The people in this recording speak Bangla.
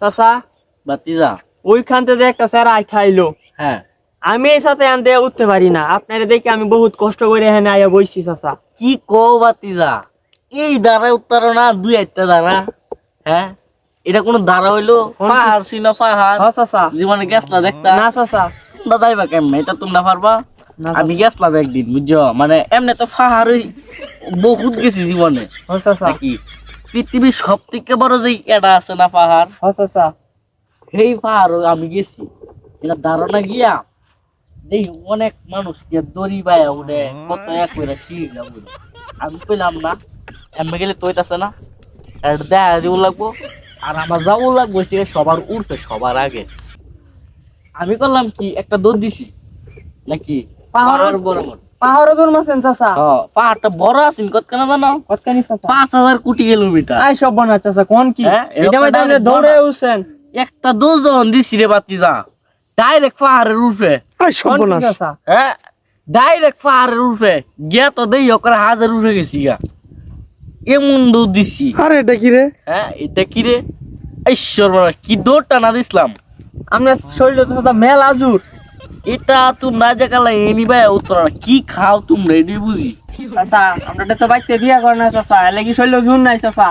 চাচা? বাতিজা। ওইখান থেকে একটা স্যার হ্যাঁ। আমি এই সাথে আনতে উঠতে পারি না। আপনারা দেখে আমি বহুত কষ্ট করে এখানে আয়া বইছি চাচা। কি কো বাতিজা? এই দ্বারা উত্তর না দুই একটা দ্বারা। হ্যাঁ? এটা কোনো দ্বারা হইল? পাহাড় ছিল পাহাড়। হ চাচা। জীবনে গেছলা দেখতা? না চাচা। তোমরা যাইবা কেমনে? এটা তোমরা পারবা? আমি গেছলাম একদিন বুঝছ? মানে এমনি তো পাহাড় বহুত গেছি জীবনে। হ চাচা। নাকি? পৃথিবীর সব থেকে বড় যে এটা আছে না পাহাড়? চাচা সেই পাহাড় আমি গেছি। এটা ধারণা গিয়া এই অনেক মানুষ গিয়া দড়ি বায়া উঠে কত এক করে শির যাব আমি কইলাম না এমনি গেলে তৈতাছে না। এটা দেখা লাগবো। আর আমার যাব লাগবো সে সবার উঠবে সবার আগে। আমি করলাম কি একটা দৌড় দিছি। নাকি? পাহাড়- পাহাড় বরাবর পাহাড়ও দূর মাছেন চাচা। হ্যাঁ, পাহাড়টা বড় কত কেন জানো? পাঁচ হাজার কোটি কিলোমিটার। আই সব বানা চাচা কোন কি? হ্যাঁ, এটা মধ্যে আপনি দৌড়ে উঠছেন। একটা দোষ দিছি রে বাতি যা ডাইরেক্ট পাহাড়ের উঠবে আই কোন কি হ্যাঁ ডাইরেক্ট পাহাড়ের উঠবে গিয়া তো দেই ওখানে হাজার উঠে গেছি গা। এমন দৌড় দিছি। আরে এটা কি রে? হ্যাঁ এটা কি রে? ঈশ্বর বাবা, কি দৌড়টা না দিছিলাম। আমরা শরীর তো চাচা মেল আজুর এটা তোমরা যে কালা এনি ভাই উত্তর। কি খাও তোমরা এটি বুঝি? চাচা আমরা তো বাইতে বিয়া করে না চাচা। এলে কি শরীর ঝুন নাই, চাচা?